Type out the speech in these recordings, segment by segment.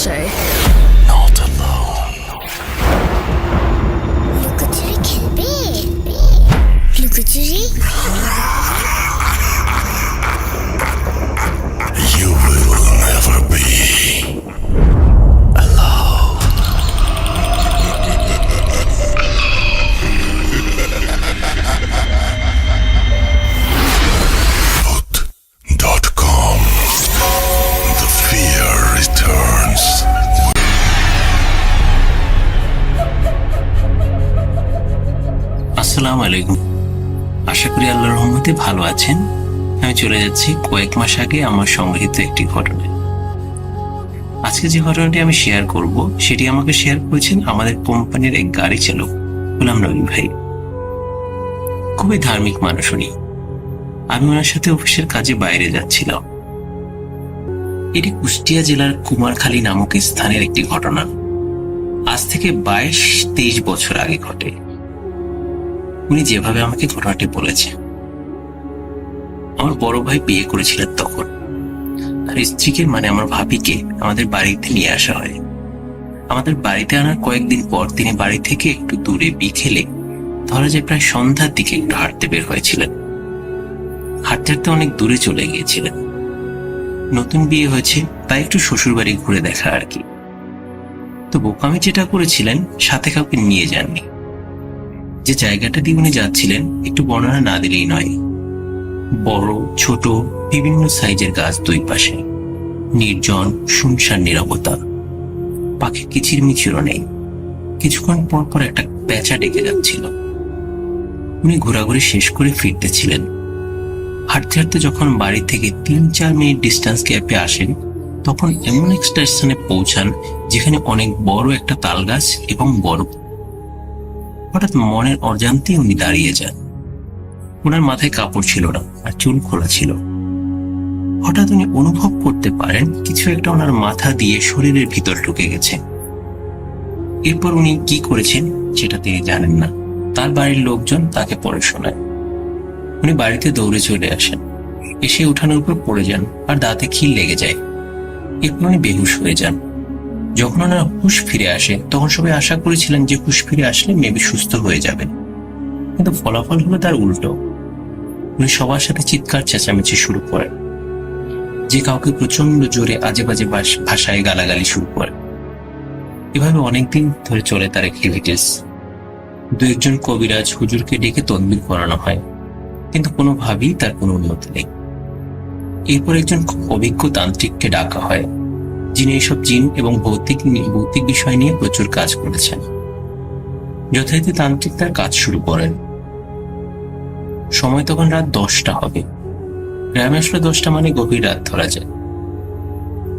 Dolce. আসসালামু আলাইকুম। আশা করি আল্লাহর রহমতে ভালো আছেন। আমি চলে যাচ্ছি কয়েক মাস আগে আমার সংগৃহীত একটি ঘটনায়। আজকে যে ঘটনাটি আমি শেয়ার করব, সেটি আমাকে শেয়ার করেছেন আমাদের কোম্পানির এক গাড়ি চালক, গোলাম নবী ভাই। খুবই ধার্মিক মানুষ উনি। আমি ওনার সাথে অফিসের কাজে বাইরে যাচ্ছিলাম। এটি কুষ্টিয়া জেলার কুমারখালী নামক স্থানের একটি ঘটনা। আজ থেকে বাইশ, তেইশ বছর আগে ঘটে। উনি যেভাবে আমাকে ঘটনাটি বলেছেন আমার বড় ভাই বিয়ে করেছিলেন তখন। তার স্ত্রীকে মানে আমার ভাবিকে আমাদের বাড়িতে নিয়ে আসা হয়। আমাদের বাড়িতে আনার কয়েকদিন পর তিনি বাড়ি থেকে একটু দূরে বিকেলে ধরা যায় প্রায় সন্ধ্যার দিকে একটু হাঁটতে বের হয়েছিলেন। হাঁটতে হাঁটতে অনেক দূরে চলে গিয়েছিলেন। নতুন বিয়ে হয়েছে, তাই একটু শ্বশুর বাড়ি ঘুরে দেখা আর কি। তো বোকামি যেটা করেছিলেন, সাথে কাউকে নিয়ে যাননি। যে জায়গাটা দিয়ে উনি যাচ্ছিলেন, একটু বর্ণনা না দিলেই নয়। বড়, ছোট, বিভিন্ন সাইজের গাছ দুই পাশে। নির্জন, শুনশান নিরবতা। পাখির কিচিরমিচিরও নেই। কিছুক্ষণ পর পর একটা পেঁচা ডেকে যাচ্ছিল। উনি ঘোরাঘুরি শেষ করে ফিরতেছিলেন। হাঁটতে হাঁটতে যখন বাড়ি থেকে তিন চার মিনিট ডিস্টেন্স গ্যাপে আসেন, তখন এমন এক স্টেশনে পৌঁছান যেখানে অনেক বড় একটা তাল গাছ এবং বড় হঠাৎ মনের অজান্তে উনি দাঁড়িয়ে যান। ওনার মাথায় কাপড় ছিল না আর চুল খোলা ছিল। হঠাৎ উনি অনুভব করতে পারেন কিছু একটা ওনার মাথা দিয়ে শরীরের ভিতর ঢুকে গেছে। এরপর উনি কি করেছেন সেটা তিনি জানেন না। তার বাড়ির লোকজন তাকে পড়ে শোনায়। উনি বাড়িতে দৌড়ে চলে আসেন। এসে উঠানোর উপর পড়ে যান আর দাঁতে খিল লেগে যায়। এরপর উনি বেহুশ হয়ে যান। যখন ওনার হুশ ফিরে আসে, তখন সবাই আশা করেছিলেন যে হুশ ফিরে আসলে মেবি সুস্থ হয়ে যাবেন। কিন্তু ফলাফল হলো তার উল্টো। উনি সবার সাথে চিৎকার চেঁচামেচি শুরু করেন। যে কাউকে প্রচণ্ড জোরে আজে বাজে ভাষ- ভাষায় গালাগালি শুরু করে এভাবে অনেকদিন ধরে চলে তার অ্যাক্টিভিটিস। দু একজন কবিরাজ হুজুরকে ডেকে তদবির করানো হয়। কিন্তু কোনোভাবেই তার কোনো উন্নতি নেই। এরপর একজন অভিজ্ঞ তান্ত্রিককে ডাকা হয়। যিনি এইসব জিন এবং ভৌতিক ভৌতিক বিষয় নিয়ে প্রচুর কাজ করেছেন। যথারীতি তান্ত্রিক তার কাজ শুরু করেন। সময় তখন রাত দশটা হবে। গ্রামে আসলে দশটা মানে গভীর রাত ধরা যায়।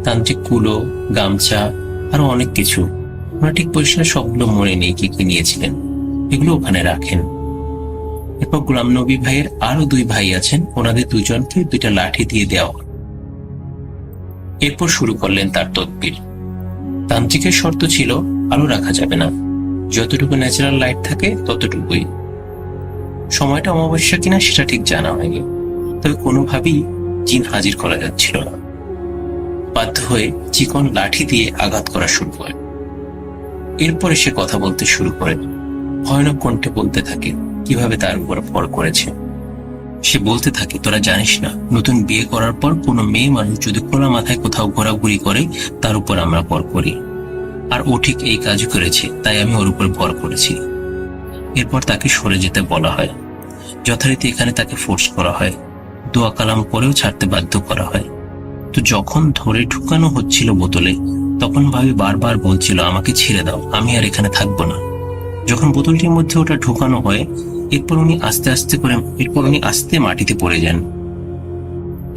তান্ত্রিক কুলো, গামছা, আরও অনেক কিছু। ওরা ঠিক পরিষ্কার সবগুলো মনে নেই কি কি নিয়েছিলেন। এগুলো ওখানে রাখেন। এরপর গোলাম নবী ভাইয়ের আরও দুই ভাই আছেন। ওনাদের দুজনকে দুইটা লাঠি দিয়ে দেওয়া। এরপর শুরু করলেন তার তদবির। তান্ত্রিকের শর্ত ছিল, আলো রাখা যাবে না। যতটুকু ন্যাচারাল লাইট থাকে, ততটুকুই। সময়টা অমাবস্যা কিনা সেটা ঠিক জানা হয়নি। তবে কোনোভাবেই জিন হাজির করা যাচ্ছিল না। বাধ্য হয়ে চিকন লাঠি দিয়ে আঘাত করা শুরু করে। এরপরে সে কথা বলতে শুরু করে। ভয়ানক কণ্ঠে বলতে থাকে, কীভাবে তার উপর পর করেছে? সে বলতে থাকে, তোরা জানিস না, নতুন বিয়ে করার পর কোনো মেয়ে মানুষ যদি খোলা মাথায় কোথাও ঘোরাঘুরি করে, তার উপর আমরা পর করি। আর ও ঠিক এই কাজ করেছে, তাই আমি ওর উপর ভর করেছি। এরপর তাকে সরে যেতে বলা হয়। যথারীতি এখানে তাকে ফোর্স করা হয়। দোয়া কালাম পরেও ছাড়তে বাধ্য করা হয়। তো যখন ধরে ঢুকানো হচ্ছিল বোতলে, তখন ভাবি বারবার বলছিল, আমাকে ছেড়ে দাও, আমি আর এখানে থাকব না। যখন বোতলটির মধ্যে ওটা ঢুকানো হয় এরপর উনি আস্তে আস্তে করে, এরপর উনি আস্তে মাটিতে পড়ে যান।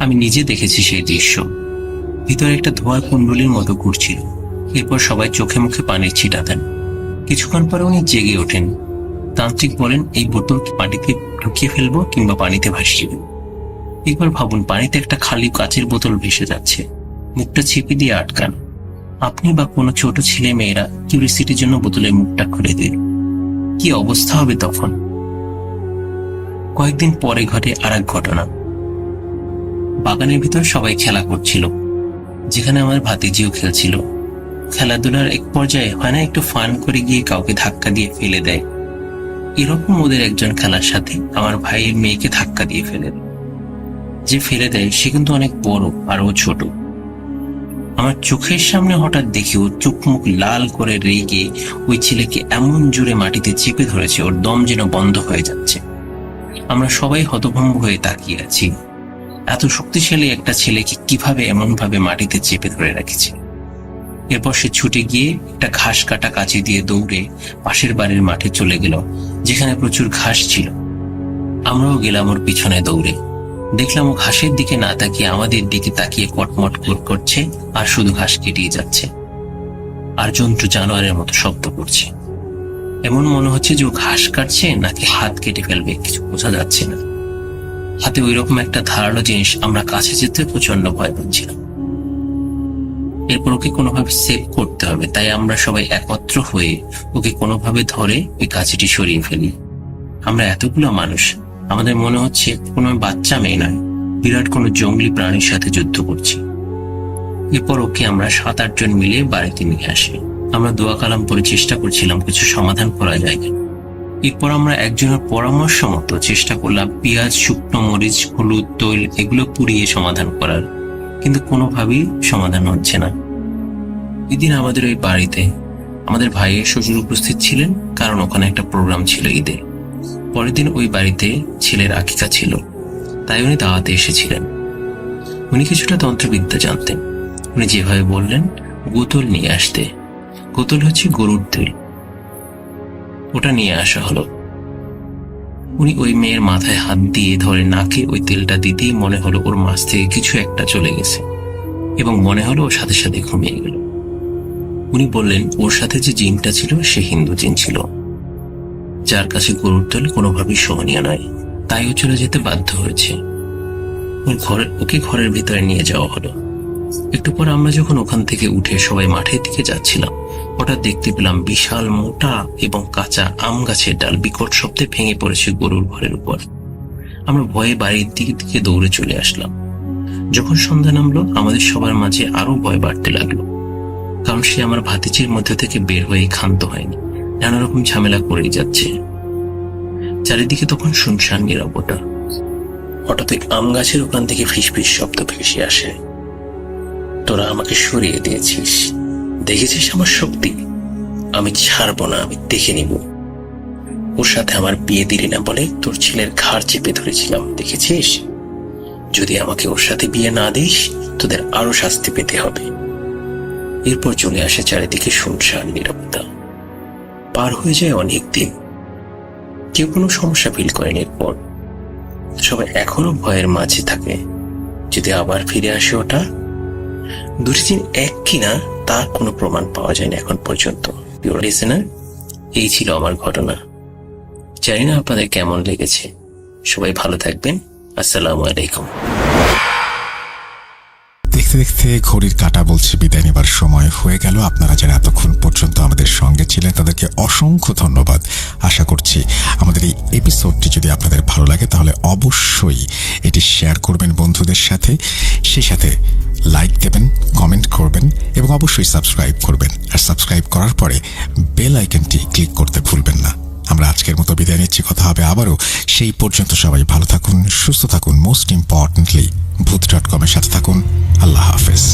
আমি নিজে দেখেছি সেই দৃশ্য। ভিতরে একটা ধোয়ার কুণ্ডলির মতো ঘুরছিল। এরপর সবাই চোখে মুখে পানির ছিটা দেন কিছুক্ষণ পরে উনি জেগে ওঠেন। তান্ত্রিক বলেন, এই বোতল মাটিতে ঢুকিয়ে ফেলব কিংবা পানিতে ভাসিয়ে দেবো? একবার ভাবুন, পানিতে একটা খালি কাচের বোতল ভেসে যাচ্ছে। মুখটা ছিপে দিয়ে আটকান। আপনি বা কোনো ছোট ছেলে মেয়েরা কিউরিসিটির জন্য বোতলের মুখটা খুলে দিন। কি অবস্থা হবে তখন? কয়েকদিন পরে ঘটে আর এক ঘটনা। বাগানের ভিতর সবাই খেলা করছিল। যেখানে আমার ভাতিজিও খেলছিল। খেলাধুলার এক পর্যায়ে হয় না একটু ফান করে গিয়ে কাউকে ধাক্কা দিয়ে ফেলে দেয়। এরকম ওদের একজন খেলার সাথে আমার ভাইয়ের মেয়েকে ধাক্কা দিয়ে ফেলে যে ফেলে দেয়, সে কিন্তু অনেক বড় আর ও ছোট। আমার চোখের সামনে হঠাৎ দেখি ও চোখ মুখ লাল করে রেগে ওই ছেলেকে এমন জোরে মাটিতে চেপে ধরেছে, ওর দম যেন বন্ধ হয়ে যাচ্ছে। আমরা সবাই হতভম্ব হয়ে তাকিয়ে আছি। এত শক্তিশালী একটা ছেলেকে কীভাবে এমন ভাবে মাটিতে চেপে ধরে রেখেছে? এরপর সে ছুটে গিয়ে একটা ঘাস কাটা কাঁচি দিয়ে দৌড়ে পাশের বাড়ির মাঠে চলে গেল, যেখানে প্রচুর ঘাস ছিল। আমরাও গেলাম ওর পিছনে দৌড়ে। দেখলাম ও ঘাসের দিকে না তাকিয়ে আমাদের দিকে তাকিয়ে কটমট কর করছে আর শুধু ঘাস কেটিয়ে যাচ্ছে। আর জন্তু জানোয়ারের মতো শব্দ করছে। এমন মনে হচ্ছে যে ও ঘাস কাটছে নাকি হাত কেটে ফেলবে, কিছু বোঝা যাচ্ছে না। হাতে ওই রকম একটা ধারালো জিনিস আমরা কাছে যেতে প্রচণ্ড ভয় পাচ্ছিলাম। এরপর ওকে কোনোভাবে সেভ করতে হবে, তাই আমরা সবাই একত্র হয়ে ওকে কোনোভাবে ধরে ওই কাছিটি সরিয়ে ফেলি। আমরা এতগুলো মানুষ, আমাদের মনে হচ্ছে কোনো বাচ্চা মেয়ে নয়, বিরাট কোনো জঙ্গলি প্রাণীর সাথে যুদ্ধ করছি। এরপর ওকে আমরা সাত আটজন মিলে বাড়িতে নিয়ে আসি। আমরা দোয়া কালাম করে চেষ্টা করছিলাম, কিছু সমাধান করা যায় কিনা। এরপর আমরা একজনের পরামর্শ মতো চেষ্টা করলাম পেঁয়াজ, শুকনো মরিচ, হলুদ, তৈল, এগুলো পুড়িয়ে সমাধান করার। কিন্তু কোনোভাবেই সমাধান হচ্ছে না। এদিন আমাদের ওই বাড়িতে আমাদের ভাইয়ের শ্বশুর উপস্থিত ছিলেন, কারণ ওখানে একটা প্রোগ্রাম ছিল ঈদে। পরের দিন ওই বাড়িতে ছেলের আকিকা ছিল, তাই উনি দাওয়াতে এসেছিলেন। উনি কিছুটা তন্ত্রবিদ্যা জানতেন। উনি যেভাবে বললেন, গোতল নিয়ে আসতে। গোতল হচ্ছে গরুর তেল ওটা নিয়ে আসা হলো। উনি ওই মেয়ের মাথায় হাত দিয়ে ধরে নাকে ওই তেলটা দিতেই মনে হলো ওর মাছ থেকে কিছু একটা চলে গেছে এবং মনে হলো ওর সাথে সাথে ঘুমিয়ে গেল। উনি বললেন, ওর সাথে যে জিনটা ছিল সে হিন্দু জিন ছিল। যার কাছে গরুর তেল কোনোভাবেই সহনীয় নয়। তাই ও চলে যেতে বাধ্য হয়েছে। ওর ঘরে, ওকে ঘরের ভিতরে নিয়ে যাওয়া হলো। একটু পর আমরা যখন ওখান থেকে উঠে সবাই মাঠের দিকে যাচ্ছিলাম। হঠাৎ দেখতে পেলাম বিশাল মোটা এবং কাঁচা আম গাছের ডাল বিকট শব্দে ভেঙে পড়েছে গরুর ঘরের উপর। আমরা ভয়ে বাড়ির দিকে দিকে দৌড়ে চলে আসলাম। যখন সন্ধ্যা নামলো, আমাদের সবার মাঝে আরও ভয় বাড়তে লাগল। কারণ সে আমার ভাতিজির মধ্যে থেকে বের হয়ে ক্ষান্ত হয়নি। নানা রকম ঝামেলা করেই যাচ্ছে। চারিদিকে তখন শুনশান নিরবতা। হঠাৎ আম গাছের ওখান থেকে ফিসফিস শব্দ ভেসে আসে। তোরা আমাকে সরিয়ে দিয়েছিস। দেখেছিস আমার শক্তি? আমি ছাড়বো না, আমি দেখে নিব। ওর সাথে আমার বিয়ে দিলি না বলে তোর ছেলের ঘাড় চেপে ধরেছিলাম, দেখেছিস? যদি আমাকে ওর সাথে বিয়ে না দিস, তোদের আরও শাস্তি পেতে হবে। এরপর চলে আসে চারিদিকে শুনশান নিরবতা পার হয়ে যায় অনেক দিন। কেউ কোনো সমস্যা ফিল করেন এরপর। সবাই এখনও ভয়ের মাঝে থাকে। যদি আবার ফিরে আসে ওটা? দুটি দিন এক কিনা? তার কোনো প্রমাণ পাওয়া যায়নি এখন পর্যন্ত। প্রিয় লিসেনার এই ছিল আমার ঘটনা। জানি না আপনাদের কেমন লেগেছে। সবাই ভালো থাকবেন। আসসালামু আলাইকুম। দেখতে দেখতে ঘড়ির কাটা বলছে, বিদায় নেবার সময় হয়ে গেল। আপনারা যারা এতক্ষণ পর্যন্ত আমাদের সঙ্গে ছিলেন, তাদেরকে অসংখ্য ধন্যবাদ। আশা করছি আমাদের এই এপিসোডটি যদি আপনাদের ভালো লাগে, তাহলে অবশ্যই এটি শেয়ার করবেন বন্ধুদের সাথে। সেই সাথে লাইক দেবেন কমেন্ট করবেন এবং অবশ্যই সাবস্ক্রাইব করবেন। আর সাবস্ক্রাইব করার পরে বেল আইকনটি ক্লিক করতে ভুলবেন না। আমরা আজকের মতো বিদায় নিচ্ছি, কথা হবে আবারও। সেই পর্যন্ত সবাই ভালো থাকুন, সুস্থ থাকুন মোস্ট ইম্পর্ট্যান্টলি ভূত ডট কমের সাথে থাকুন। আল্লাহ হাফেজ।